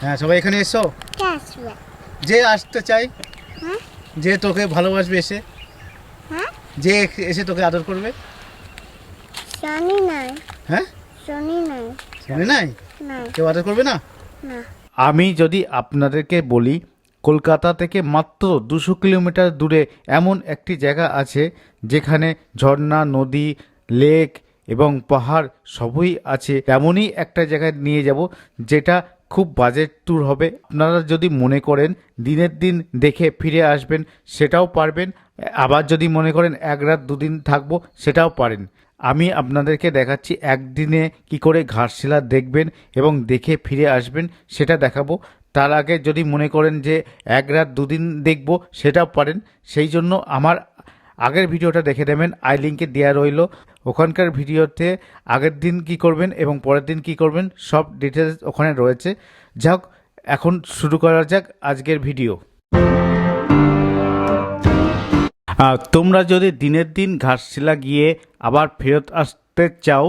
হ্যাঁ সবাই এখানে এসো। যে আসতে চাই হ্যাঁ? যে তোকে ভালোবাসবে এসে হ্যাঁ? যে এসে তোকে আদর করবে। শনি নাই। হ্যাঁ? শনি নাই। জানে নাই? নাই। কেউ আদর করবে না? না। আমি যদি আপনাদেরকে বলি কলকাতা থেকে মাত্র দুশো কিলোমিটার দূরে এমন একটি জায়গা আছে যেখানে ঝর্ণা নদী লেক এবং পাহাড় সবই আছে তেমনই একটা জায়গায় নিয়ে যাব যেটা খুব বাজেট ট্যুর হবে। আপনারা যদি মনে করেন দিনের দিন দেখে ফিরে আসবেন, সেটাও পারবেন। আবার যদি মনে করেন এক রাত দুদিন থাকব, সেটাও পারেন। আমি আপনাদেরকে দেখাচ্ছি একদিনে কি করে ঘাটশিলা দেখবেন এবং দেখে ফিরে আসবেন, সেটা দেখাবো। তার আগে যদি মনে করেন যে এক রাত দুদিন দেখব, সেটাও পারেন। সেই জন্য আমার আগের ভিডিওটা দেখে নেবেন, আই লিঙ্কে দেওয়া রইল। ওখানকার ভিডিওতে আগের দিন কি করবেন এবং পরের দিন কি করবেন, সব ডিটেলস ওখানে রয়েছে। যাক, এখন শুরু করা যাক আজকের ভিডিও। তোমরা যদি দিনের দিন ঘাটশিলা গিয়ে আবার ফেরত আসতে চাও,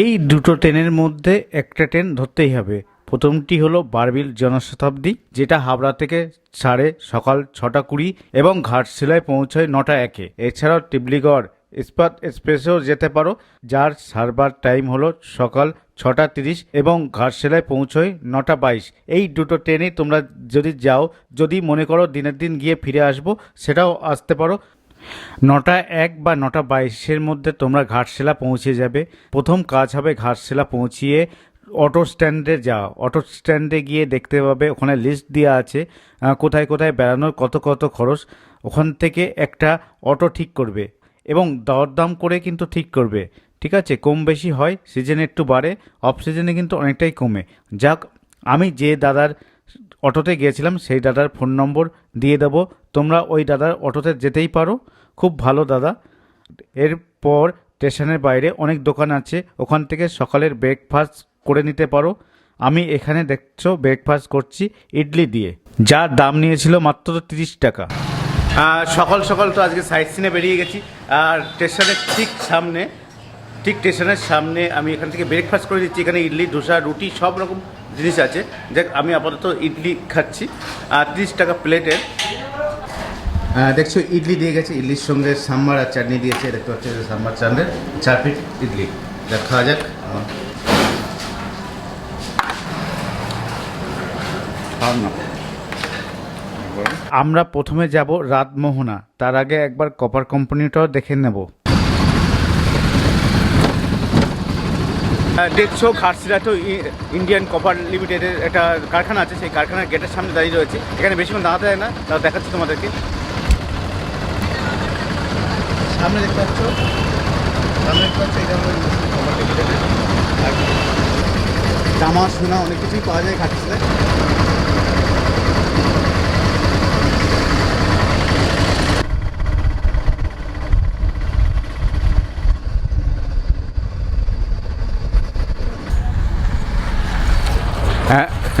এই দুটো ট্রেনের মধ্যে একটা ট্রেন ধরতেই হবে। প্রথমটি হলো বারবিল জনশতাব্দী, যেটা হাবড়া থেকে ছাড়ে সকাল ছটা কুড়ি এবং ঘাটশিলায় পৌঁছয় নটা একে। এছাড়াও টিবলিগড় ইস্পাত এক্সপ্রেসেও যেতে পারো, যার সার্ভার টাইম হলো সকাল ছটা তিরিশ এবং ঘাটশিলায় পৌঁছয় নটা বাইশ। এই দুটো ট্রেনে তোমরা যদি যাও, যদি মনে করো দিনের দিন গিয়ে ফিরে আসব, সেটাও আসতে পারো। নটা এক বা নটা বাইশের মধ্যে তোমরা ঘাটশিলা পৌঁছে যাবে। প্রথম কাজ হবে ঘাটশিলা পৌঁছিয়ে অটো স্ট্যান্ডে যাও। অটো স্ট্যান্ডে গিয়ে দেখতে পাবে, ওখানে লিস্ট দেওয়া আছে কোথায় কোথায় বেড়ানোর কত কত খরচ, ওখান থেকে একটা অটো ঠিক করবে এবং দরদাম করে কিন্তু ঠিক করবে। ঠিক আছে? কম বেশি হয় সিজনে একটু বাড়ে অফ সিজনে কিন্তু অনেকটাই কমে। যাক, আমি যে দাদার অটোতে গিয়েছিলাম, সেই দাদার ফোন নম্বর দিয়ে দেবো। তোমরা ওই দাদার অটোতে যেতেই পারো। খুব ভালো দাদা। এরপর স্টেশনের বাইরে অনেক দোকান আছে, ওখান থেকে সকালের ব্রেকফাস্ট করে নিতে পারো। আমি এখানে দেখছ ব্রেকফাস্ট করছি, ইডলি দিয়ে। যার দাম নিয়েছিল মাত্র তিরিশ টাকা। সকাল সকাল তো আজকে সাইড সিনে বেরিয়ে গেছি। আর স্টেশনের ঠিক সামনে, ঠিক স্টেশনের সামনে আমি এখান থেকে ব্রেকফাস্ট করে দিচ্ছি। এখানে ইডলি, ধোসা, রুটি, সব রকম জিনিস আছে। দেখ আমি আপাতত ইডলি খাচ্ছি। আর তিরিশ টাকা প্লেটের দেখছ, ইডলি দিয়ে গেছে। ইডলির সঙ্গে সাম্বার আর চাটনি দিয়েছে। দেখতে পাচ্ছি, সাম্বার, চাটনের, চার পিট ইডলি। দেখ খাওয়া যাক খাওয়ান না আমরা প্রথমে যাব রাতমোহনা তার আগে একবার কপার কোম্পানিটাও দেখে নেব। দেখছ খারসিরা তো ই- ইন্ডিয়ান কপার লিমিটেডের একটা কারখানা আছে সেই কারখানার গেটের সামনে দাঁড়িয়ে রয়েছে। এখানে বেশিক্ষণ দাঁড়াতে যায় না তাও দেখাচ্ছি তোমাদেরকে। সামনে দেখতে পাচ্ছ? সামনে দেখতে পাচ্ছ? এটা কপার লিমিটেডের জামা সোনা অনেক কিছুই পাওয়া যায় হ্যাঁ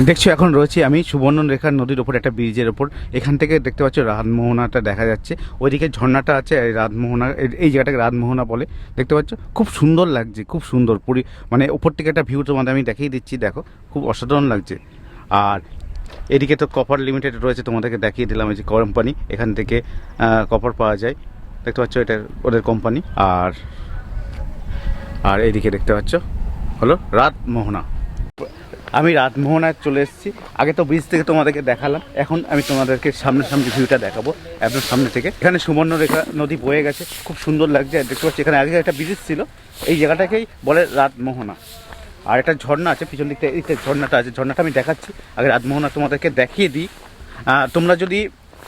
দেখছ, এখন রয়েছি আমি সুবর্ণরেখা নদীর ওপর, একটা ব্রিজের ওপর। এখান থেকে দেখতে পাচ্ছ রাতমোহনাটা দেখা যাচ্ছে। ওইদিকে ঝর্ণাটা আছে, এই রাতমোহনা এই- জায়গাটাকে রাতমোহনা বলে। দেখতে পাচ্ছ, খুব সুন্দর লাগছে, খুব সুন্দর। পুরি মানে ওপর থেকে একটা ভিউ তোমাদের আমি দেখিয়ে দিচ্ছি, দেখো, খুব অসাধারণ লাগছে। আর এদিকে তো কপার লিমিটেড রয়েছে, তোমাদেরকে দেখিয়ে দিলাম, এই যে কোম্পানি এখান থেকে কপার পাওয়া যায়। দেখতে পাচ্ছ, এটা ওদের কোম্পানি আর আর এইদিকে দেখতে পাচ্ছ, হলো রাতমোহনা আমি রাতমোহনায় চলে এসেছি। আগে তো ব্রিজ থেকে তোমাদেরকে দেখালাম, এখন আমি তোমাদেরকে সামনে সামনে ভিউটা দেখাবো, একদম সামনে থেকে। এখানে সুবর্ণরেখা নদী বয়ে গেছে, খুব সুন্দর লাগছে দেখতে পাচ্ছি, এখানে আগে একটা ব্রিজ ছিল, এই জায়গাটাকেই বলে রাতমোহনা আর একটা ঝর্ণা আছে, পিছন দিকটা এই ঝর্ণাটা আছে। ঝর্ণাটা আমি দেখাচ্ছি। আগে রাতমোহনা তোমাদেরকে দেখিয়ে দিই। তোমরা যদি,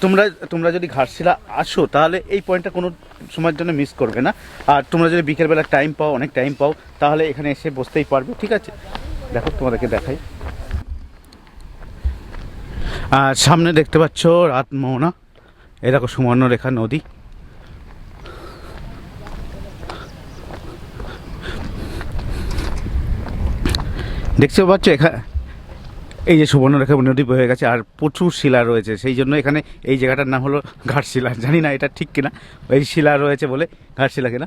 তোমরা তোমরা যদি ঘাটশিলা আসো, তাহলে এই পয়েন্টটা কোনো সময়ের জন্য মিস করবে না। আর তোমরা যদি বিকেলবেলা টাইম পাও, অনেক টাইম পাও, তাহলে এখানে এসে বসতেই পারবে, ঠিক আছে? দেখো, তোমাদেরকে দেখাই। আর সামনে দেখতে পাচ্ছ রাতমোহনা। এ দেখো সুবর্ণরেখা নদী। দেখতে পাচ্ছ এখানে এই যে সুবর্ণরেখা নদী বয়ে গেছে, আর প্রচুর শিলা রয়েছে। সেই জন্য এখানে এই জায়গাটার নাম হলো ঘাটশিলা। জানি না এটা ঠিক কিনা। এই শিলা রয়েছে বলে ঘাটশিলা কিনা।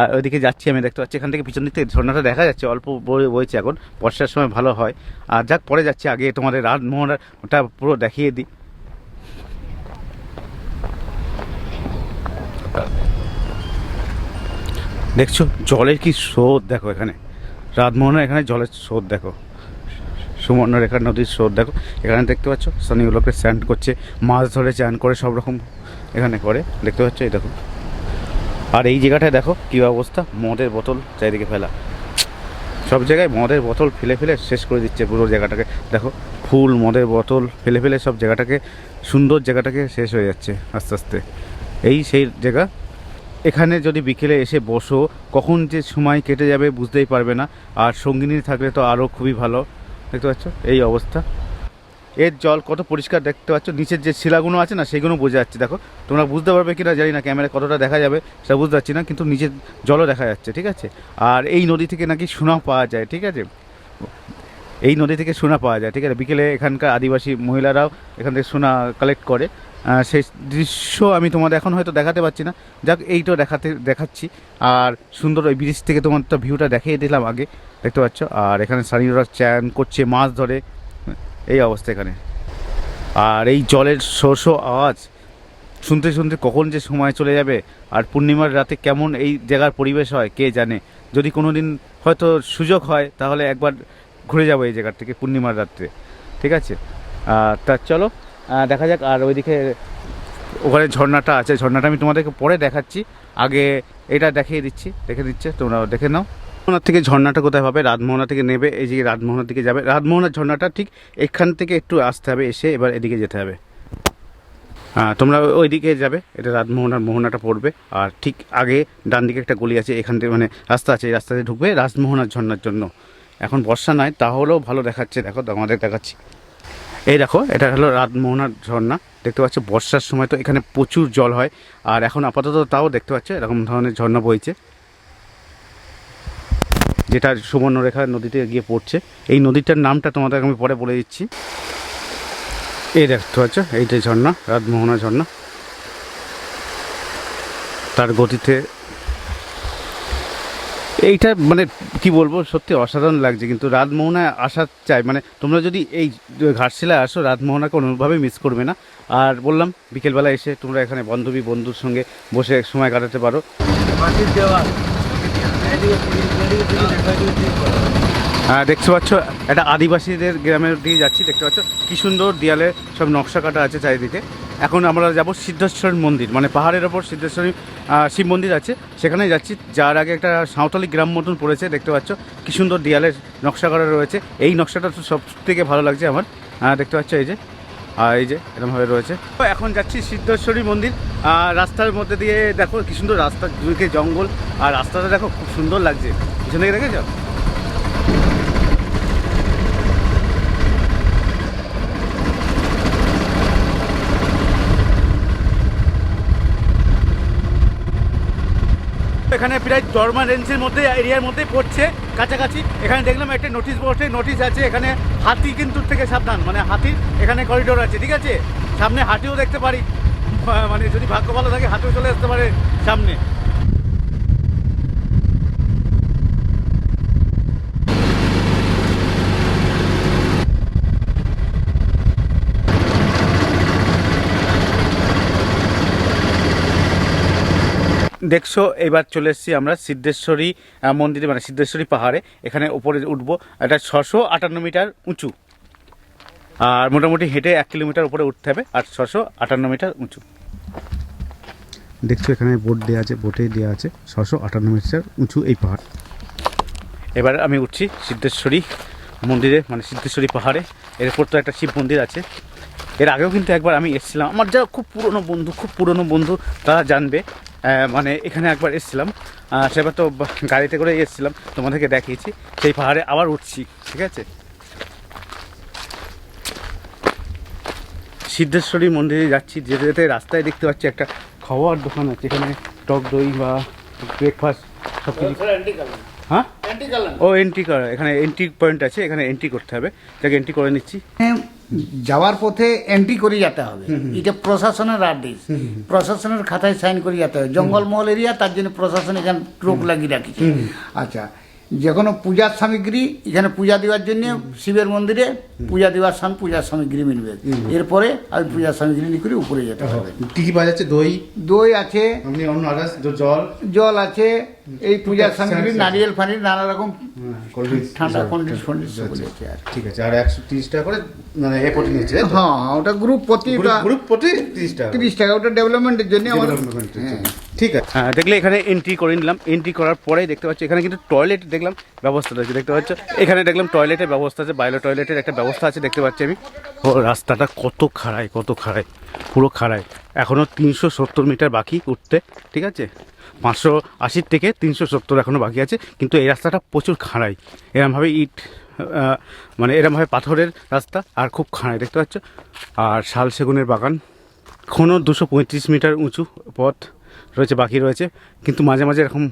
আর ওইদিকে যাচ্ছি আমি, দেখতে পাচ্ছি। এখান থেকে পিছন দিক থেকে ঝর্ণাটা দেখা যাচ্ছে। অল্প বইছে এখন। বর্ষার সময় ভালো হয়। আর যাক, পরে যাচ্ছি। আগে তোমাদের রাজমোহনার ওটা পুরো দেখিয়ে দিই। দেখছ? জলের কি স্রোত, দেখো এখানে। রাজমোহনের এখানে জলের স্রোত দেখো। সুবর্ণরেখা নদীর স্রোত দেখো। এখানে দেখতে পাচ্ছ স্থানীয়গুলোকে স্নান করছে, মাছ ধরে চান করে সব রকম এখানে করে। দেখতে পাচ্ছ, এই দেখো। আর এই জায়গাটায় দেখো, কী অবস্থা? মদের বোতল চারিদিকে ফেলা। সব জায়গায় মদের বোতল ফেলে ফেলে শেষ করে দিচ্ছে পুরো জায়গাটাকে। দেখো, ফুল মদের বোতল ফেলে ফেলে সব জায়গাটাকে, সুন্দর জায়গাটাকে শেষ হয়ে যাচ্ছে আস্তে আস্তে। এই সেই জায়গা এখানে যদি বিকেলে এসে বসো, কখন যে সময় কেটে যাবে বুঝতেই পারবে না। আর সঙ্গিনী থাকলে তো আরও খুবই ভালো। দেখতে পাচ্ছ? এই অবস্থা। এর জল কত পরিষ্কার দেখতে পাচ্ছ? নিচের যে শিলাগুলো আছে না সেগুলো বোঝা যাচ্ছে। দেখো, তোমরা বুঝতে পারবে কিনা জানি না ক্যামেরা কতটা দেখা যাবে সেটা বুঝতে পারছি না, কিন্তু নিচের জলও দেখা যাচ্ছে, ঠিক আছে? আর এই নদী থেকে নাকি সোনা পাওয়া যায়, ঠিক আছে? এই নদী থেকে সোনা পাওয়া যায়, ঠিক আছে? বিকেলে এখানকার আদিবাসী মহিলারাও এখান থেকে সোনা কালেক্ট করে। সেই দৃশ্য আমি তোমাদের এখন হয়তো দেখাতে পারছি না। যাক, এইটাও দেখাতে, দেখাচ্ছি। আর সুন্দর ওই ব্রিজ থেকে তোমার তো ভিউটা দেখিয়ে দিলাম আগে, দেখতে পাচ্ছ? আর এখানে স্থানীয়রা চ্যান করছে, মাছ ধরে। এই অবস্থা এখানে। আর এই জলের শোষ আওয়াজ, শুনতে শুনতে কখন যে সময় চলে যাবে, আর পূর্ণিমার রাতে কেমন এই জায়গার পরিবেশ হয়, কে জানে? যদি কোনো দিন হয়তো সুযোগ হয়, তাহলে একবার ঘুরে যাব এই জায়গার থেকে পূর্ণিমার রাত্রে। ঠিক আছে? তা চলো দেখা যাক, আর ওইদিকে ওখানে ঝর্ণাটা আছে, ঝর্ণাটা আমি তোমাদেরকে পরে দেখাচ্ছি। আগে এটা দেখিয়ে দিচ্ছি, দেখে দিচ্ছে, তোমরা দেখে নাও। রাজমোহনার থেকে ঝর্ণাটা কোথায় পাবে রাজমোহনা থেকে নেবে, এই যে রাজমোহনার দিকে যাবে। রাজমোহনার ঝর্ণাটা ঠিক এখান থেকে একটু আসতে হবে, এসে এবার এদিকে যেতে হবে। হ্যাঁ তোমরা ওই দিকে যাবে, এটা রাজমোহনার মোহনাটা পড়বে। আর ঠিক আগে ডান দিকে একটা গলি আছে, এখান থেকে মানে রাস্তা আছে, এই রাস্তা দিয়ে ঢুকবে রাজমোহনার ঝর্ণার জন্য। এখন বর্ষা নয় তাহলেও ভালো দেখাচ্ছে, দেখো আমাদের দেখাচ্ছি। এই দেখো, এটা হলো রাজমোহনার ঝর্ণা। দেখতে পাচ্ছ, বর্ষার সময় তো এখানে প্রচুর জল হয়। আর এখন আপাতত তাও দেখতে পাচ্ছ, এরকম ধরনের ঝর্ণা বইছে। যেটা সুবর্ণরেখা নদীতে গিয়ে পড়ছে। এই নদীটার নামটা তোমাদের আমি পরে বলে দিচ্ছি। এই দেখতে পাচ্ছ এইটাই ঝর্ণা রাজমোহনা ঝর্ণা। তার গতিতে এইটা মানে কি বলব, সত্যি অসাধারণ লাগছে, কিন্তু রাজমোহনায় আসা চাই মানে তোমরা যদি এই ঘাটশিলায় আসো, রাজমোহনাকে কোনোভাবেই মিস করবে না। আর বললাম, বিকেলবেলা এসে তোমরা এখানে বান্ধবী, বন্ধুর সঙ্গে বসে সময় কাটাতে পারো। হ্যাঁ দেখতে পাচ্ছ, একটা আদিবাসীদের গ্রামের দিকে যাচ্ছি, দেখতে পাচ্ছ, কি সুন্দর দেয়ালে সব নকশা কাটা আছে চারিদিকে। এখন আমরা যাব সিদ্ধেশ্বর মন্দির মানে পাহাড়ের ওপর সিদ্ধেশ্বরী শিব মন্দির আছে। সেখানে যাচ্ছি। যার আগে একটা সাঁওতালি গ্রাম মতন পড়েছে, দেখতে পাচ্ছ। কি সুন্দর দেয়ালের নকশা করা রয়েছে। এই নকশাটা তো সব থেকে ভালো লাগছে আমার। দেখতে পাচ্ছ এই যে। আর এই যে এরকমভাবে রয়েছে। তো এখন যাচ্ছি সিদ্ধেশ্বরী মন্দির। রাস্তার মধ্যে দিয়ে দেখো কি সুন্দর রাস্তা, দুদিকে জঙ্গল। আর রাস্তাটা দেখো খুব সুন্দর লাগছে। পিছনে দিকে দেখেছ? এখানে প্রায় দরমা রেঞ্জের মধ্যে, এরিয়ার মধ্যেই পড়ছে। কাছাকাছি এখানে দেখলাম একটা নোটিশ বসে নোটিশ আছে, এখানে হাতি কিন্তু থেকে সাবধান মানে হাতির এখানে করিডোর আছে, ঠিক আছে? সামনে হাতিও দেখতে পারি। মানে যদি ভাগ্য ভালো থাকে, হাতিও চলে আসতে পারে সামনে। দেখছ এবার চলে এসেছি আমরা সিদ্ধেশ্বরী মন্দিরে মানে সিদ্ধেশ্বরী পাহাড়ে। এখানে উপরে উঠবো। এটা ছশো আটান্ন মিটার উঁচু। আর মোটামুটি হেঁটে এক কিলোমিটার উপরে উঠতে হবে। আর ছশো আটান্ন মিটার উঁচু। দেখছ এখানে বোট দেওয়া আছে বোটে দেওয়া আছে। ছশো আটান্ন মিটার উঁচু এই পাহাড়। এবার আমি উঠছি সিদ্ধেশ্বরী মন্দিরে মানে সিদ্ধেশ্বরী পাহাড়ে। এরপর তো একটা শিব মন্দির আছে। এর আগেও কিন্তু একবার আমি এসেছিলাম। আমার যারা খুব পুরনো বন্ধু খুব পুরনো বন্ধু তারা জানবে মানে এখানে একবার এসেছিলাম। সেবার তো গাড়িতে করে এসেছিলাম তোমাদেরকে দেখিয়েছি। সেই পাহাড়ে আবার উঠছি ঠিক আছে? সিদ্ধেশ্বরী মন্দিরে যাচ্ছি যেতে যেতে রাস্তায় দেখতে পাচ্ছি একটা খাওয়ার দোকান আছে এখানে টক দই বা ব্রেকফাস্ট সব কিছু। হ্যাঁ? ও এন্ট্রি করা এখানে এন্ট্রি পয়েন্ট আছে এখানে এন্ট্রি করতে হবে। যাকে এন্ট্রি করে নিচ্ছি। হ্যাঁ, যাওয়ার পথে এন্ট্রি করে যেতে হবে। এটা প্রশাসনের আদেশ। প্রশাসনের খাতায় সাইন করে যেতে হবে। জঙ্গলমহল এরিয়া তার জন্য প্রশাসন এখানে রোগ লাগিয়ে রাখি আচ্ছা যে কোনো পূজার সামগ্রী এখানে পূজা দেওয়ার জন্য শিবের মন্দিরে পূজা দেওয়ার সামনে পূজার সামগ্রী মিলবে। এরপরে আমি পূজার সামগ্রী নিয়ে করে উপরে যেতে হবে। কি কি পাওয়া যাচ্ছে? দই? দই আছে। আপনি অন্য আদার্স জল? জল আছে। এই পূজার সামগ্রী নারিয়েল ফানির নানা রকম ঠান্ডা কন্ডিস ফন্ডিস আছে আর ঠিক আছে আর একশো তিরিশ টাকা করে মানে এ প্রতি নিচ্ছে হ্যাঁ হ্যাঁ, ওটা গ্রুপ প্রতি গ্রুপ প্রতি তিরিশ টাকা। তিরিশ টাকা ওটা ডেভেলপমেন্টের জন্য আমাদের হ্যাঁ। ঠিক আছে। হ্যাঁ দেখলে এখানে এন্ট্রি করে নিলাম। এন্ট্রি করার পরেই দেখতে পাচ্ছি, এখানে কিন্তু টয়লেট দেখলাম, ব্যবস্থা রয়েছে। দেখতে পাচ্ছ, এখানে দেখলাম টয়লেটের ব্যবস্থা আছে বাইরে টয়লেটের একটা ব্যবস্থা আছে, দেখতে পাচ্ছি আমি। ও, রাস্তাটা কত খাড়াই কত খাড়াই পুরো খাড়াই এখনও তিনশো সত্তর মিটার বাকি উঠতে, ঠিক আছে? পাঁচশো আশির থেকে তিনশো সত্তর এখনও বাকি আছে, কিন্তু এই রাস্তাটা প্রচুর খাড়াই এরমভাবে ইট মানে এরমভাবে পাথরের রাস্তা, আর খুব খাড়াই দেখতে পাচ্ছ? আর শাল সেগুনের বাগান এখনও দুশো মিটার উঁচু পথ। রয়েছে, বাকি রয়েছে। কিন্তু মাঝে মাঝে এরকম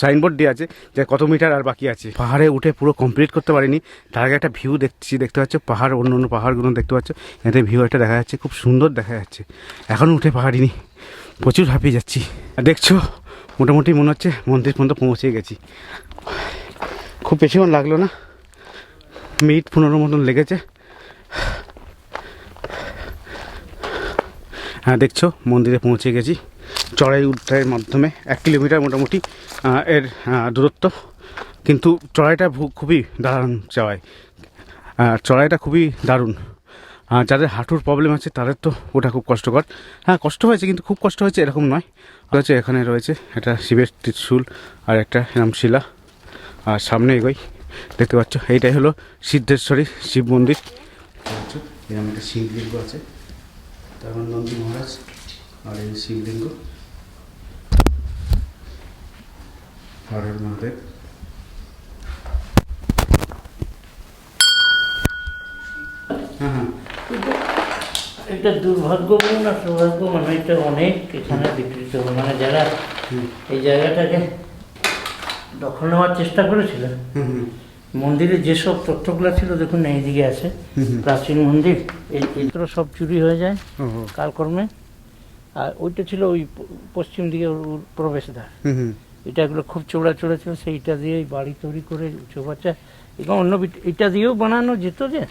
সাইনবোর্ড দেওয়া আছে যে কত মিটার আর বাকি আছে। পাহাড়ে উঠে পুরো কমপ্লিট করতে পারিনি। তার আগে একটা ভিউ দেখছি, দেখতে পাচ্ছ? পাহাড়, অন্য অন্য পাহাড়গুলো দেখতে পাচ্ছ? এতে ভিউ একটা দেখা যাচ্ছে, খুব সুন্দর দেখা যাচ্ছে। এখনও উঠে পাহাড়িনি প্রচুর হাঁপিয়ে যাচ্ছি। আর দেখছ? মোটামুটি মনে হচ্ছে মন্দির পর্যন্ত পৌঁছে গেছি। খুব বেশিক্ষণ লাগল না। মিনিট পনেরো মতন লেগেছে। হ্যাঁ দেখছ? মন্দিরে পৌঁছে গেছি। চড়াই উদ্ধারের মাধ্যমে এক কিলোমিটার মোটামুটি এর দূরত্ব। কিন্তু চড়াইটা খুবই দারুণ আহ, চড়াইটা খুবই দারুণ। যাদের হাঁটুর প্রবলেম আছে তাদের তো ওটা খুব কষ্টকর। হ্যাঁ কষ্ট হয়েছে কিন্তু খুব কষ্ট হয়েছে এরকম নয়। রয়েছে এখানে রয়েছে একটা শিবের ত্রিশূল আর একটা রামশিলা আর সামনে এগোই দেখতে পাচ্ছ এইটাই হলো সিদ্ধেশ্বরী শিব মন্দির। এরকম একটা শিবলিঙ্গ আছে। তারপর নন্দী মহারাজ আর এই শিবলিঙ্গ। হর হর মহাদেব হ্যাঁ হ্যাঁ। এটা দুর্ভাগ্য বলুন না সৌভাগ্য মানে এটা অনেক এখানে বিকৃত মানে যারা এই জায়গাটাকে দখল নেওয়ার চেষ্টা করেছিল মন্দিরে যেসব তথ্যগুলো ছিল দেখুন এইদিকে আছে। প্রাচীন মন্দির এই সব চুরি হয়ে যায় কালকর্মে। আর ওইটা ছিল ওই পশ্চিম দিকে প্রবেশদ্বার। হুম হুম এটা এগুলো খুব চৌড়া চৌড়া ছিল সেইটা দিয়ে বাড়ি তৈরি করে চৌবাচ্চা এবং অন্য এটা দিয়েও বানানো যেত যে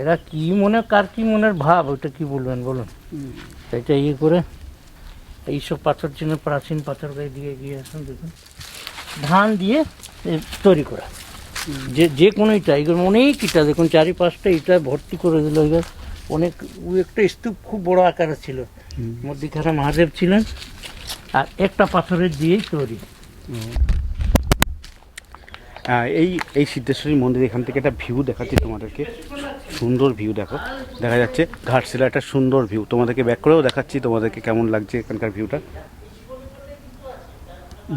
এরা কি মনে কার কি মনের ভাব ওটা কি বলবেন বলুন? এটা ইয়ে করে এইসব পাথর চিহ্ন প্রাচীন পাথর গায়ে দিয়ে গিয়ে আসুন দেখুন ধান দিয়ে তৈরি করা। যে যে কোনো ইটা এগুলো অনেক ইটা দেখুন চারি পাঁচটা ইটা ভর্তি করে দিল এবার। অনেক একটা স্তূপ খুব বড় আকারের ছিল। মধ্যিখানে মহাদেব ছিলেন। আর একটা পাথরের দিয়েই তৈরি। এই এই সিদ্ধেশ্বরী মন্দির এখান থেকে একটা ভিউ দেখাচ্ছি তোমাদেরকে। সুন্দর ভিউ দেখো। দেখা যাচ্ছে ঘাটশিলা একটা সুন্দর ভিউ তোমাদেরকে ব্যাক করেও দেখাচ্ছি তোমাদেরকে কেমন লাগছে এখানকার ভিউটা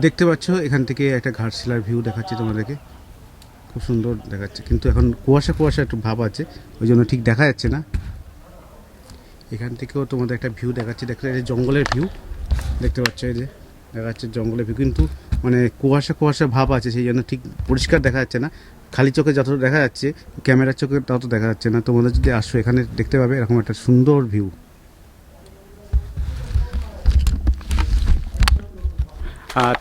দেখতে পাচ্ছ এখান থেকে একটা ঘাটশিলার ভিউ দেখাচ্ছি তোমাদেরকে। খুব সুন্দর দেখাচ্ছে। কিন্তু এখন কুয়াশা কুয়াশা একটু ভাব আছে ওই জন্য ঠিক দেখা যাচ্ছে না। এখান থেকেও তোমাদের একটা ভিউ দেখাচ্ছি। দেখতে এই জঙ্গলের ভিউ দেখতে পাচ্ছ এই যে, দেখা যাচ্ছে জঙ্গলে কিন্তু মানে কুয়াশা কুয়াশা ভাব আছে, সেই জন্য ঠিক পরিষ্কার দেখা যাচ্ছে না। খালি চোখে যত দেখা যাচ্ছে, ক্যামেরার চোখে তত দেখা যাচ্ছে না। তোমাদের যদি আসো এখানে, দেখতে পাবে এরকম একটা সুন্দর ভিউ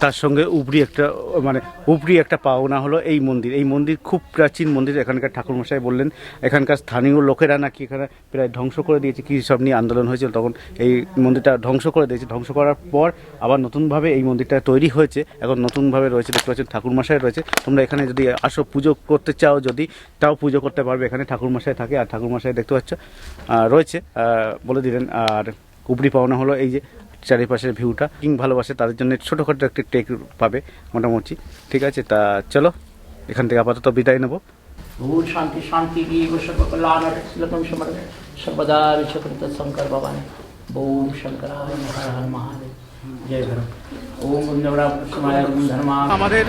তার সঙ্গে উপরি একটা মানে উপরি একটা পাওনা হলো এই মন্দির। এই মন্দির খুব প্রাচীন মন্দির, এখানকার ঠাকুরমশাই বললেন, এখানকার স্থানীয় লোকেরা নাকি এখানে প্রায় ধ্বংস করে দিয়েছে, কী সব নিয়ে আন্দোলন হয়েছিল, তখন এই মন্দিরটা ধ্বংস করে দিয়েছে। ধ্বংস করার পর আবার নতুনভাবে এই মন্দিরটা তৈরি হয়েছে, এখন নতুনভাবে রয়েছে, দেখতে পাচ্ছেন ঠাকুরমশাই রয়েছে। তোমরা এখানে যদি আসো, পুজো করতে চাও যদি, তাও পুজো করতে পারবে, এখানে ঠাকুরমশাই থাকে, আর ঠাকুরমশাই দেখতে পাচ্ছ রয়েছে বলে দিলেন, আর উপরি পাওনা হলো এই যে চারিপাশের ভিউটা কিং ভালোবাসে তাদের জন্য ছোটোখাটো একটি টেক পাবে মোটামুটি। ঠিক আছে তা চলো এখান থেকে আপাতত বিদায় নেব। ভূত শান্তি শান্তি কল্যাণ আমাদের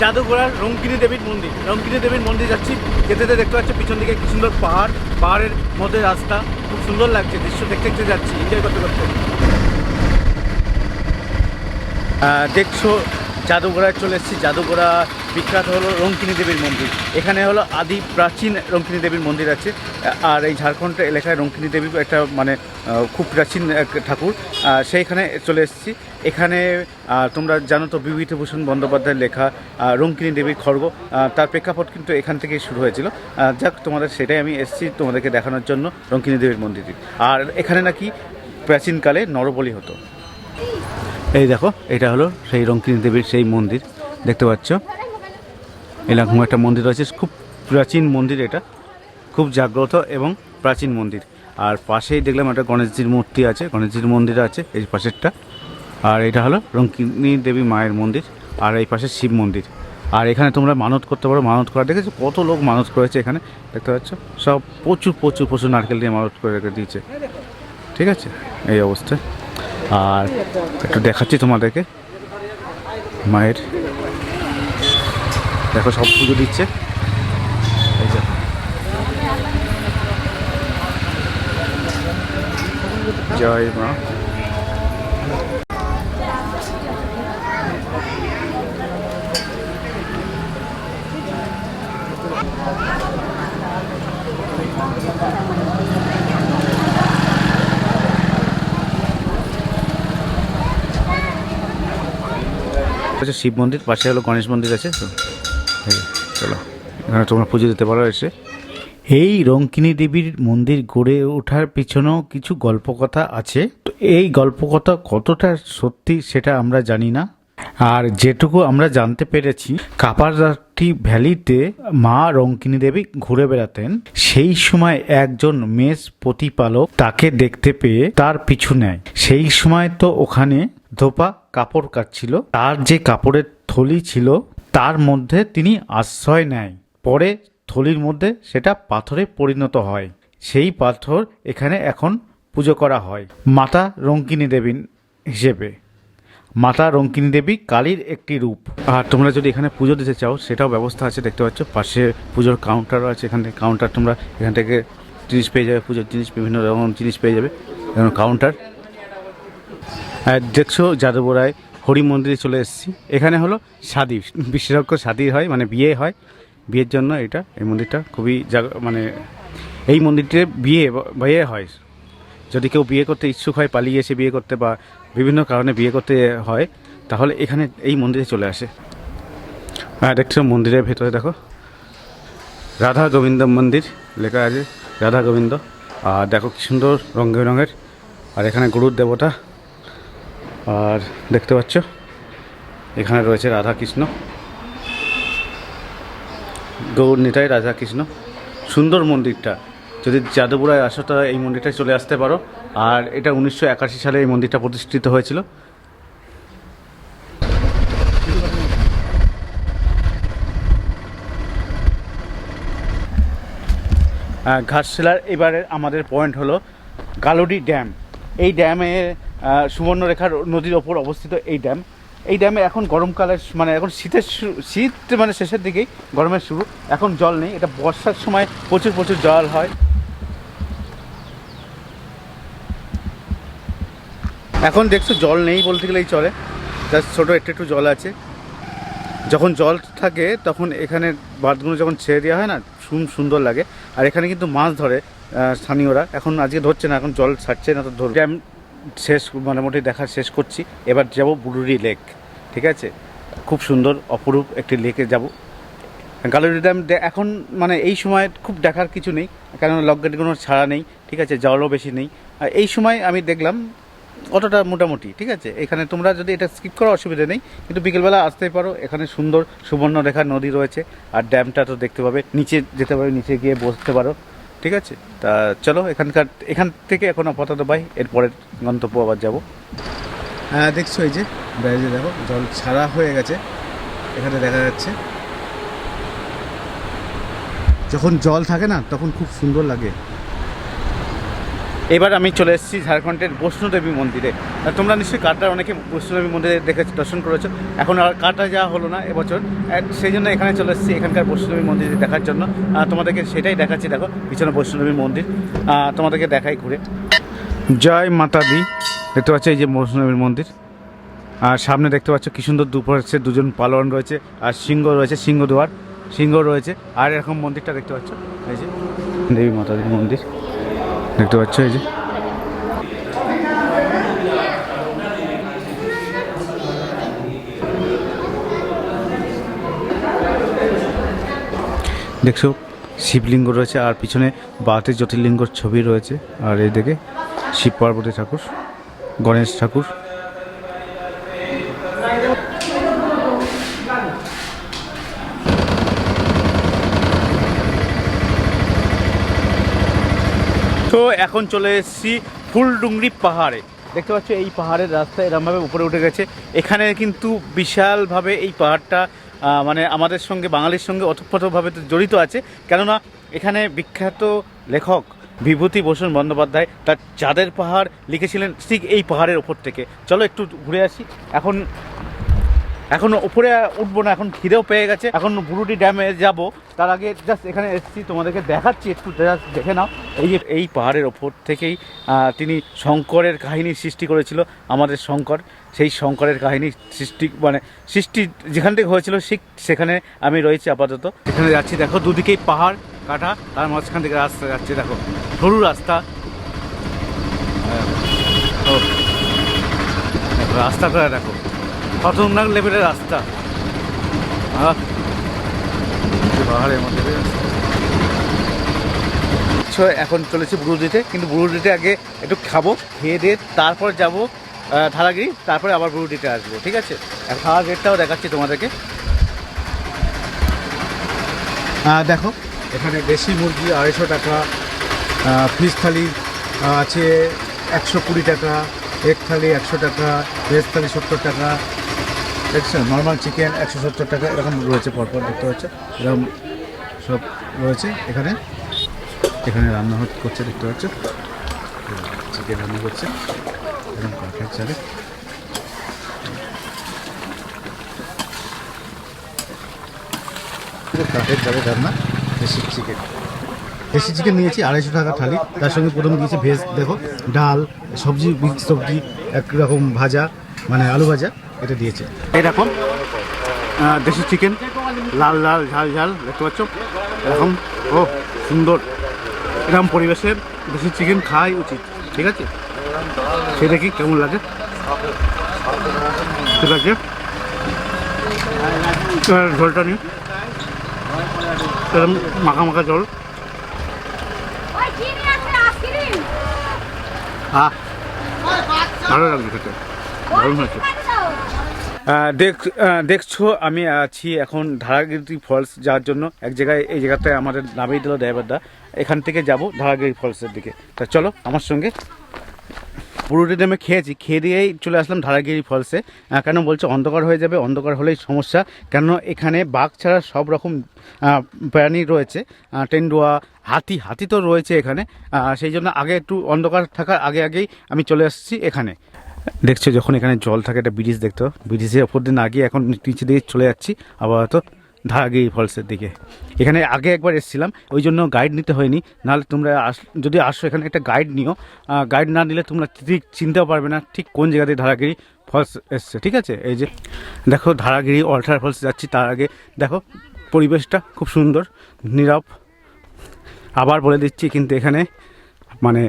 জাদুঘোড়ার রঙ্কিনী দেবীর মন্দির। রঙ্কিনী দেবীর মন্দির যাচ্ছি। যেতে যেতে দেখতে পাচ্ছি পিছন দিকে কি সুন্দর পাহাড়। পাহাড়ের মধ্যে রাস্তা। খুব সুন্দর লাগছে। দৃশ্য দেখতে দেখতে যাচ্ছি। এনজয় করতে করতে। দেখছ জাদুঘরায় চলে এসেছি। জাদুঘরা বিখ্যাত হলো রঙ্কিনী দেবীর মন্দির। এখানে হলো আদি প্রাচীন রঙ্কিনী দেবীর মন্দির আছে। আর এই ঝাড়খণ্ড এলাকায় রঙ্কিনী দেবী একটা মানে খুব প্রাচীন এক ঠাকুর। সেইখানে চলে এসেছি। এখানে তোমরা জানো তো বিভূতিভূষণ বন্দ্যোপাধ্যায়ের লেখা রঙ্কিনী দেবীর খড়গ তার প্রেক্ষাপট কিন্তু এখান থেকেই শুরু হয়েছিল। যাক, তোমাদের সেটাই আমি এসেছি তোমাদেরকে দেখানোর জন্য রঙ্কিনী দেবীর মন্দিরটি। আর এখানে নাকি প্রাচীনকালে নরবলি হতো। এই দেখো, এটা হলো সেই রঙ্কিনী দেবীর সেই মন্দির, দেখতে পাচ্ছ? এরকম একটা মন্দির রয়েছে, খুব প্রাচীন মন্দির এটা, খুব জাগ্রত এবং প্রাচীন মন্দির। আর পাশেই দেখলাম একটা গণেশজির মূর্তি আছে, গণেশজির মন্দির আছে, এই পাশেরটা। আর এটা হলো রঙ্কিনী দেবী মায়ের মন্দির, আর এই পাশে শিব মন্দির। আর এখানে তোমরা মানত করতে পারো, মানত করা দেখেছ? কত লোক মানত করেছে এখানে, দেখতে পাচ্ছ? সব প্রচুর প্রচুর প্রচুর নারকেল দিয়ে মানত করে রেখে দিয়েছে। ঠিক আছে? এই অবস্থায়। আর একটু দেখাচ্ছি তোমাদেরকে। মায়ের। দেখো সব পুজো দিচ্ছে। জয় মা। হচ্ছে শিব মন্দির, পাশে হলো গণেশ মন্দির আছে চলো, এখানে তোমরা পুজো দিতে পারো এসে। এই রঙ্কিনী দেবীর মন্দির গড়ে ওঠার পিছনেও কিছু গল্পকথা আছে। তো এই গল্পকথা কতটা সত্যি সেটা আমরা জানি না। আর যেটুকু আমরা জানতে পেরেছি, কাপারটি ভ্যালিতে মা রঙ্কিনী দেবী ঘুরে বেড়াতেন। সেই সময় একজন মেষ প্রতিপালক তাকে দেখতে পেয়ে তার পিছু নেয়। সেই সময় তো ওখানে ধোপা কাপড় কাচ্ছিল তার যে কাপড়ের থলি ছিল, তার মধ্যে তিনি আশ্রয় নেয়। পরে থলির মধ্যে সেটা পাথরে পরিণত হয়। সেই পাথর এখানে এখন পুজো করা হয়। মাতা রঙ্কিনী দেবী হিসেবে। মাতা রঙ্কিনী দেবী কালীর একটি রূপ। আর তোমরা যদি এখানে পুজো দিতে চাও, সেটাও ব্যবস্থা আছে, দেখতে পাচ্ছ। পাশে পুজোর কাউন্টারও আছে এখান। কাউন্টার তোমরা এখান থেকে জিনিস পেয়ে যাবে, পুজোর জিনিস, বিভিন্ন রকম জিনিস পেয়ে যাবে। কাউন্টার দেখছ, যাদবরায় হরি মন্দিরে চলে এসেছি। এখানে হলো শাদি বিশেষজ্ঞ শাদি হয় মানে বিয়ে হয়। বিয়ের জন্য এটা, এই মন্দিরটা খুবই মানে এই মন্দিরটিতে বিয়ে বিয়ে হয়। যদি কেউ বিয়ে করতে ইচ্ছুক হয়, পালিয়ে এসে বিয়ে করতে বা বিভিন্ন কারণে বিয়ে করতে হয়, তাহলে এখানে এই মন্দিরে চলে আসে। আর দেখছ, মন্দিরের ভেতরে দেখো। রাধা গোবিন্দ মন্দির লেখা আছে, রাধা গোবিন্দ। আর দেখো, কি সুন্দর রঙ রঙের। আর এখানে গুরুর দেবতা। আর দেখতে পাচ্ছ? এখানে রয়েছে রাধা কৃষ্ণ গৌর নিতাই রাধা কৃষ্ণ সুন্দর মন্দিরটা। যদি যাদবপুরায় আসো তো এই মন্দিরটায় চলে আসতে পারো। আর এটা উনিশশো একাশি সালে এই মন্দিরটা প্রতিষ্ঠিত হয়েছিল। ঘাটশিলার এবারে আমাদের পয়েন্ট হলো গালুডি ড্যাম। এই ড্যামে সুবর্ণরেখার নদীর ওপর অবস্থিত এই ড্যাম। এই ড্যামে এখন গরমকালের মানে এখন শীতের শীত মানে শেষের দিকেই গরমের শুরু। এখন জল নেই, এটা বর্ষার সময় প্রচুর প্রচুর জল হয়। এখন দেখছ জল নেই বলতে গেলেই চলে। জাস্ট ছোটো একটু একটু জল আছে। যখন জল থাকে তখন এখানে বাঁধগুলো যখন ছেড়ে দেওয়া হয় না শুন সুন্দর লাগে। আর এখানে কিন্তু মাছ ধরে স্থানীয়রা। এখন আজকে ধরছে না, এখন জল ছাড়ছে না তো ধর ড্যাম শেষ, মোটামুটি দেখা শেষ করছি। এবার যাব বুড়ুরি লেক, ঠিক আছে? খুব সুন্দর, অপরূপ একটি লেকে যাব। গালুরি ড্যাম এখন মানে এই সময় খুব দেখার কিছু নেই কারণ লকগেট কোনো ছাড়া নেই, ঠিক আছে? জলও বেশি নেই। আর এই সময় আমি দেখলাম অতটা মোটামুটি, ঠিক আছে? এখানে তোমরা যদি এটা স্কিপ করা, অসুবিধা নেই। কিন্তু বিকেলবেলা আসতেই পারো, এখানে সুন্দর সুবর্ণরেখা নদী রয়েছে। আর ড্যামটা তো দেখতে পাবে, নিচে যেতে পারো, নিচে গিয়ে বসতে পারো। ঠিক আছে? তা চলো এখানকার এখান থেকে এখন আপাতত বাই এরপরের গন্তব্য আবার যাব। হ্যাঁ দেখছ এই যে ব্যারেজে দেখো জল ছাড়া হয়ে গেছে এখানে দেখা যাচ্ছে। যখন জল থাকে না তখন খুব সুন্দর লাগে। এবার আমি চলে এসেছি ঝাড়খণ্ডের বৈষ্ণোদেবী মন্দিরে। তোমরা নিশ্চয়ই কাটা অনেকে বৈষ্ণোদেবী মন্দিরে দেখে দর্শন করেছ। এখন আর কাটা যাওয়া হলো না এবছর সেই জন্য এখানে চলে এসেছি এখানকার বৈষ্ণবী মন্দিরে দেখার জন্য। তোমাদেরকে সেটাই দেখাচ্ছি, দেখো, পিছনে বৈষ্ণোদেবী মন্দির। তোমাদেরকে দেখাই ঘুরে। জয় মাতা দি দেখতে পাচ্ছ এই যে বৈষ্ণোদেবীর মন্দির। আর সামনে দেখতে পাচ্ছ কি সুন্দর দুপুর হচ্ছে দুজন পালোয়ান রয়েছে, আর সিংহ রয়েছে, সিংহ দুয়ার, সিংহ রয়েছে। আর এরকম মন্দিরটা দেখতে পাচ্ছ, এই যে দেবী মাতাজির মন্দির। দেখতে পাচ্ছ এই যে দেখছ, শিবলিঙ্গ রয়েছে, আর পিছনে বাতে জ্যোতির্লিঙ্গর ছবি রয়েছে, আর এই দিকে শিব পার্বতী ঠাকুর, গণেশ ঠাকুর। তো এখন চলে এসেছি ফুলডুংরি পাহাড়ে। দেখতে পাচ্ছ, এই পাহাড়ের রাস্তা এরমভাবে উপরে উঠে গেছে। এখানে কিন্তু বিশালভাবে এই পাহাড়টা মানে আমাদের সঙ্গে, বাঙালির সঙ্গে অতঃপ্রতভাবে জড়িত আছে। কেননা এখানে বিখ্যাত লেখক বিভূতি ভূষণ বন্দ্যোপাধ্যায়, তার চাঁদের পাহাড় লিখেছিলেন ঠিক এই পাহাড়ের ওপর থেকে। চলো একটু ঘুরে আসি। এখন এখন উপরে উঠবো না এখন খিদেও পেয়ে গেছে। এখন বুরুডি ড্যামে যাব। তার আগে জাস্ট এখানে এসেছি তোমাদেরকে দেখাচ্ছি একটু দেখে নাও। এই যে এই পাহাড়ের ওপর থেকেই তিনি শঙ্করের কাহিনী সৃষ্টি করেছিল আমাদের শঙ্কর। সেই শঙ্করের কাহিনী সৃষ্টি মানে সৃষ্টি যেখান থেকে হয়েছিল ঠিক সেখানে আমি রয়েছি আপাতত। এখানে যাচ্ছি দেখো দুদিকেই পাহাড় কাটা তার মাঝখান থেকে রাস্তা যাচ্ছে দেখো সরু রাস্তা। ও। দেখো, রাস্তাটা দেখো। খতরনাক লেভেলের রাস্তা। আহ, এই পাহাড়ের মধ্যে দিয়ে রাস্তা। ছো, এখন চলেছি বুরুডিতে কিন্তু বুরুডিতে আগে একটু খাব খেয়ে দিয়ে তারপর যাব ধারাগিরি তারপরে আবার বুরুডিতে আসব ঠিক আছে? আর খাওয়ার রেটটাও দেখাচ্ছি তোমাদেরকে। দেখো এখানে দেশি মুরগি আড়াইশো টাকা ফিস থালি আছে একশো কুড়ি টাকা এগ থালি একশো টাকা ভেজ থালি সত্তর টাকা দেখছ? নর্মাল চিকেন একশো সত্তর টাকা, এরকম রয়েছে পরপর, দেখতে পাচ্ছ? এরকম সব রয়েছে এখানে। এখানে রান্না করছে, দেখতে পাচ্ছ? চিকেন রান্না করছে। এরকম কাঠের চালে। কাঠের চালে রান্না, দেশি চিকেন দেশি চিকেন নিয়েছি আড়াইশো টাকা থালি। তার সঙ্গে প্রথমে দিয়েছি ভেজ দেখো, ডাল, সবজি মিক্স সবজি, একরকম ভাজা মানে আলু ভাজা। এটা দিয়েছে। এরকম দেশি চিকেন লাল লাল, ঝাল ঝাল, দেখতে পাচ্ছ? এরকম, ও, সুন্দর। এরকম পরিবেশের দেশি চিকেন খাওয়াই উচিত, ঠিক আছে? সে দেখি কেমন লাগে। ঠিক আছে? ঝোলটা নিই। এরকম মাখা মাখা জল হ্যাঁ ভালো লাগছে খেতে। দারুণ হয়েছে। দেখছ, আমি আছি এখন ধারাগিরি ফলস যাওয়ার জন্য। এক জায়গায়, এই জায়গাটায় আমাদের নামিয়ে দিল ড্রাইভারদা এখান থেকে যাব ধারাগিরি ফলসের দিকে। তা চলো, আমার সঙ্গে। পুরোটি ড্যামে খেয়েছি, খেয়ে দিয়েই চলে আসলাম ধারাগিরি ফলসে। কেন বলছে, অন্ধকার হয়ে যাবে, অন্ধকার হলেই সমস্যা। কেন এখানে বাঘ ছাড়া সব রকম প্রাণী রয়েছে। টেন্ডুয়া, হাতি হাতি তো রয়েছে এখানে। সেই জন্য আগে একটু অন্ধকার থাকার আগে আগেই আমি চলে আসছি এখানে। দেখছ যখন এখানে জল থাকে, একটা ব্রিজ দেখতো ব্রিজের ওপর দিন আগে এখন নিচে দিয়ে চলে যাচ্ছি আবার আপাতত ধারাগিরি ফলসের দিকে। এখানে আগে একবার এসেছিলাম, ওই জন্য গাইড নিতে হয়নি। নাহলে তোমরা আস, যদি আসো এখানে একটা গাইড নিও। গাইড না নিলে তোমরা ঠিক চিনতেও পারবে না ঠিক কোন জায়গাতে ধারাগিরি ফলস এসছে, ঠিক আছে? এই যে, দেখো ধারাগিরি অল্টার ফলস যাচ্ছি তার আগে। দেখো পরিবেশটা খুব সুন্দর, নীরব। আবার বলে দিচ্ছি কিন্তু এখানে মানে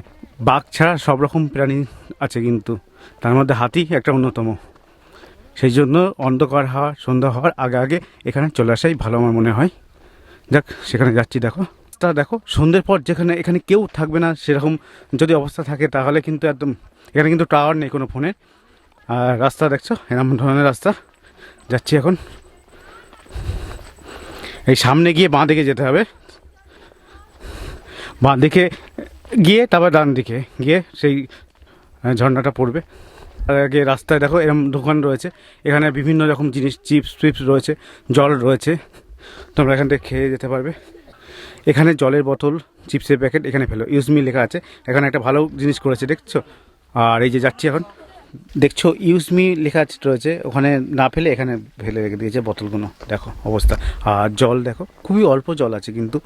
বাঘ ছাড়া সব রকম প্রাণী আছে কিন্তু। তার মধ্যে হাতি একটা অন্যতম। সেই জন্য অন্ধকার হওয়ার সন্ধ্যা হওয়ার আগে আগে এখানে চলে আসাই ভালো আমার মনে হয়। যাক, সেখানে যাচ্ছি দেখো। তা দেখো, সন্ধ্যের পর যেখানে এখানে কেউ থাকবে না, সেরকম যদি অবস্থা থাকে তাহলে কিন্তু একদম, এখানে কিন্তু টাওয়ার নেই কোনো ফোনের আর রাস্তা দেখছ? এরকম ধরনের রাস্তা। যাচ্ছি এখন। এই সামনে গিয়ে বাঁ দিকে যেতে হবে। বাঁ দিকে গিয়ে, তারপর ডান দিকে গিয়ে সেই ঝর্ণাটা পড়বে। আগে রাস্তায় দেখো এরকম দোকান রয়েছে। এখানে বিভিন্ন রকম জিনিস, চিপস ফিপস রয়েছে, জল রয়েছে। তোমরা এখান থেকে খেয়ে যেতে পারবে। এখানে জলের বোতল, চিপসের প্যাকেট এখানে ফেলো। ইউজমি লেখা আছে। এখানে একটা ভালো জিনিস করেছে, দেখছ? আর এই যে যাচ্ছি এখন। দেখছ ইউজ মি লেখা রয়েছে, ওখানে না ফেলে এখানে ফেলে রেখে দিয়েছে বোতলগুলো। দেখো, অবস্থা। আর জল দেখো, খুবই অল্প জল আছে কিন্তু।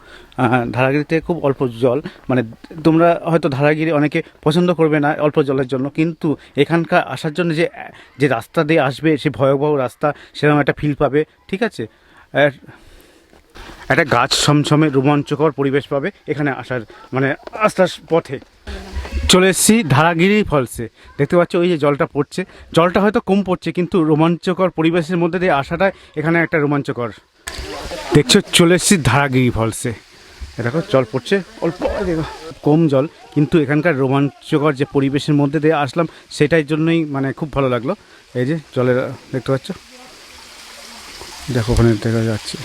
ধারাগিরিতে খুব অল্প জল মানে তোমরা হয়তো ধারাগিরি অনেকে পছন্দ করবে না অল্প জলের জন্য, কিন্তু এখানকার আসার জন্য যে যে রাস্তা দিয়ে আসবে, সে ভয়াবহ রাস্তা, সেরকম একটা ফিল পাবে, ঠিক আছে? একটা গাছ সমসমে রোমাঞ্চকর পরিবেশ পাবে এখানে আসার মানে আসার পথে। চলে এসেছি ধারাগিরি ফলসে দেখতে পাচ্ছ, ওই যে জলটা পড়ছে। জলটা হয়তো কম পড়ছে, কিন্তু রোমাঞ্চকর পরিবেশের মধ্যে দিয়ে আসাটা এখানে একটা রোমাঞ্চকর। দেখছ, চলে এসেছি ধারাগিরি ফলসে দেখো, জল পড়ছে, অল্প দেখো কম জল, কিন্তু এখানকার রোমাঞ্চকর যে পরিবেশের মধ্যে দিয়ে আসলাম, সেটাই জন্যই মানে খুব ভালো লাগল। এই যে জলের, দেখতে পাচ্ছ? দেখো, ওখানে দেখা যাচ্ছে।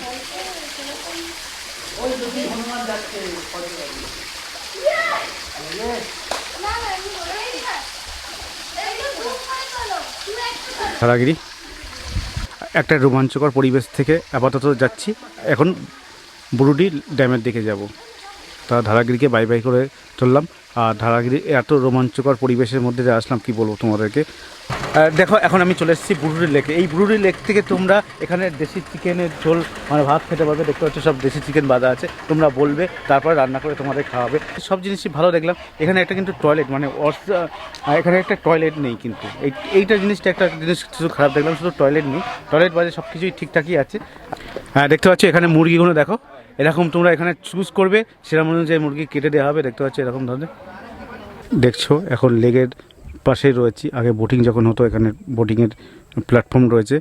ধারাগিরি একটা রোমাঞ্চকর পরিবেশ থেকে আপাতত যাচ্ছি। এখন বুরুডি ড্যামের দিকে যাব। তা ধারাগিরিকে বাই বাই করে চললাম। আর ধারাগিরি এত রোমাঞ্চকর পরিবেশের মধ্যে যে আসলাম, কি বলব তোমাদেরকে? দেখো, এখন আমি চলে এসেছি বুরুডি লেকে। এই বুরুডি লেক থেকে তোমরা এখানে দেশি চিকেনের ঝোল মানে ভাত খেতে পারবে। দেখতে পাচ্ছ, সব দেশি চিকেন বাঁধা আছে। তোমরা বলবে, তারপরে রান্না করে তোমাদের খাওয়াবে। সব জিনিসই ভালো দেখলাম। এখানে একটা কিন্তু টয়লেট মানে এখানে একটা টয়লেট নেই কিন্তু। এই, এইটা জিনিসটা একটা জিনিস শুধু খারাপ দেখলাম, শুধু টয়লেট নেই। টয়লেট বাজে সব কিছুই ঠিকঠাকই আছে। হ্যাঁ দেখতে পাচ্ছ, এখানে মুরগিগুলো দেখো। এরকম তোমরা এখানে চুজ করবে, সেরকম অনুযায়ী মুরগি কেটে দেওয়া হবে। দেখতে পাচ্ছ, এরকম ধরনের। দেখছ, এখন লেগের পাশেই রয়েছি। আগে বোটিং যখন হতো, এখানে বোটিংয়ের প্ল্যাটফর্ম রয়েছে।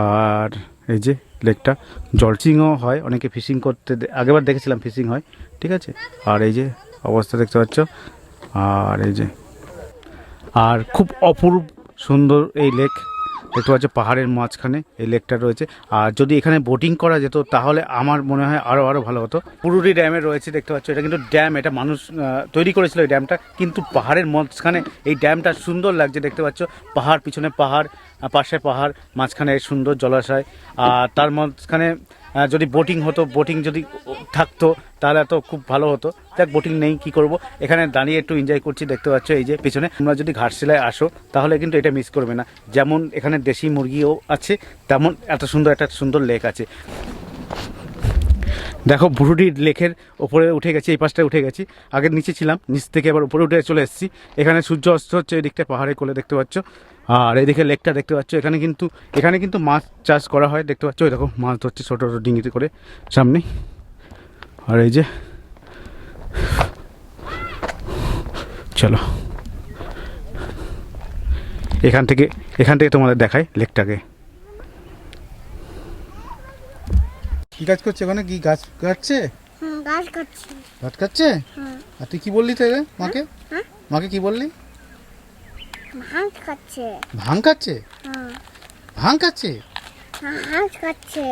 আর এই যে লেকটা, জলচিংও হয়, অনেকে ফিশিং করতে আগেবার দেখেছিলাম ফিশিং হয়, ঠিক আছে? আর এই যে অবস্থা দেখতে পাচ্ছ, আর এই যে, আর খুব অপূর্ব সুন্দর এই লেক দেখতে পাচ্ছ পাহাড়ের মাঝখানে, এই লেকটা রয়েছে। আর যদি এখানে বোটিং করা যেত, তাহলে আমার মনে হয় আরও আরও ভালো হতো। পুরুরি ড্যামে রয়েছে, দেখতে পাচ্ছ, এটা কিন্তু ড্যাম, এটা মানুষ তৈরি করেছিল এই ড্যামটা। কিন্তু পাহাড়ের মাঝখানে এই ড্যামটা সুন্দর লাগছে, দেখতে পাচ্ছ। পাহাড়, পিছনে পাহাড় পাশে পাহাড়, মাঝখানে সুন্দর জলাশয়। আর তার মাঝখানে যদি বোটিং হতো বোটিং যদি থাকতো, তাহলে তো খুব ভালো হতো। দেখ বোটিং নেই, কি করব? এখানে দাঁড়িয়ে একটু এনজয় করছি, দেখতে পাচ্ছ, এই যে পিছনে। তোমরা যদি ঘাটশিলায় আসো, তাহলে কিন্তু এটা মিস করবে না। যেমন এখানে দেশি মুরগিও আছে, তেমন এত সুন্দর, একটা সুন্দর লেক আছে। দেখো বুরুডি লেকের ওপরে উঠে গেছি, এই পাশটায় উঠে গেছি। আগে নিচে ছিলাম, নিচ থেকে এবার উপরে উঠে চলে এসেছি। এখানে সূর্য অস্ত হচ্ছে এই দিকটা পাহাড়ে কোলে দেখতে পাচ্ছ। আর এইদিকে লেকটা দেখতে পাচ্ছ, এখানে কিন্তু এখানে কিন্তু মাছ চাষ করা হয়, দেখতে পাচ্ছ। দেখো, মাছ ধরছে ছোটো ছোটো ডিঙিতে করে সামনে। আর এই যে, চলো। এখান থেকে এখান থেকে তোমাদের দেখায় লেকটাকে। কি কাজ করছে ওখানে? কি গাছ কাটছে? হুম গাছ কাটছি। গাছ কাটছে? হুম। আর তুই কি বললি মাকে? হ্যাঁ? মাকে কি বললি? হাঁস কাটছে। ভাং কাটছে? হ্যাঁ ভাং কাটছে? হ্যাঁ, হাঁস কাটছে।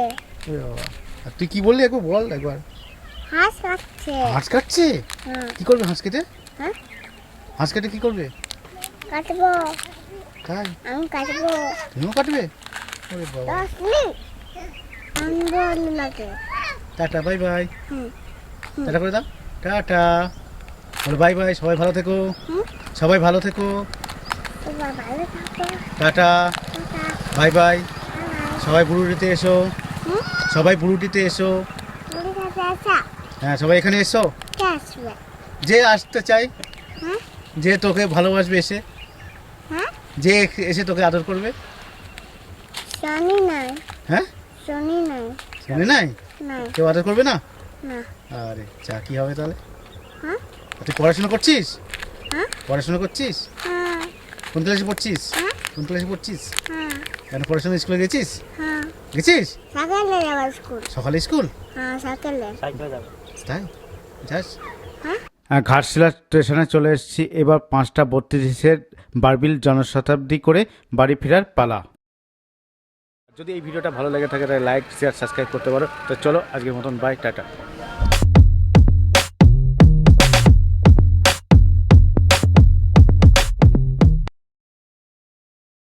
ওরে বাবা। আর তুই কি বললি একবার বল একবার। হাঁস কাটছে। হাঁস কাটছে? হ্যাঁ কি করবে হাঁস কেটে? হ্যাঁ? হাঁস কেটে কি করবে? কাটবো। আমি কাটবো। তুমিও কাটবে? ওরে বাবা দশ মিনিট আন্দোলন লাগে টাটা বাই বাই। টাটা করে দাও। টাটা। বলো বাই বাই সবাই ভালো থেকো। সবাই ভালো থেকো। টাটা। Bye bye. বাই সবাই বুড়ুটিতে এসো। সবাই বুড়ুটিতে এসো। আসা হ্যাঁ সবাই এখানে এসো। যে আসতে চাই? যে তোকে ভালোবাসবে এসে হ্যাঁ? যে এসে তোকে আদর করবে। শনি নাই হ্যাঁ? শনি নাই। শুনে নাই? কেউ আদর করবে না? না। আরে চা কি হবে তাহলে? হ্যাঁ? তুই পড়াশোনা করছিস? হ্যাঁ? পড়াশোনা করছিস? হ্যাঁ। কোন ক্লাসে পড়ছিস? হ্যাঁ? কোন ক্লাসে পড়ছিস? হ্যাঁ। কেন পড়াশোনা স্কুলে গেছিস? হ্যাঁ। গেছিস? সকালে যাব স্কুল সকালে স্কুল হ্যাঁ সকালে। তাই? যাস। হ্যাঁ? ঘাটশিলা স্টেশনে চলে এসেছি। এবার পাঁচটা বত্রিশের বারবিল জনশতাব্দী করে বাড়ি ফেরার পালা। যদি এই ভিডিওটা ভালো লাগে থাকে তাহলে লাইক শেয়ার সাবস্ক্রাইব করতে পারো। তো চলো, আজকের মতন বাই টাটা।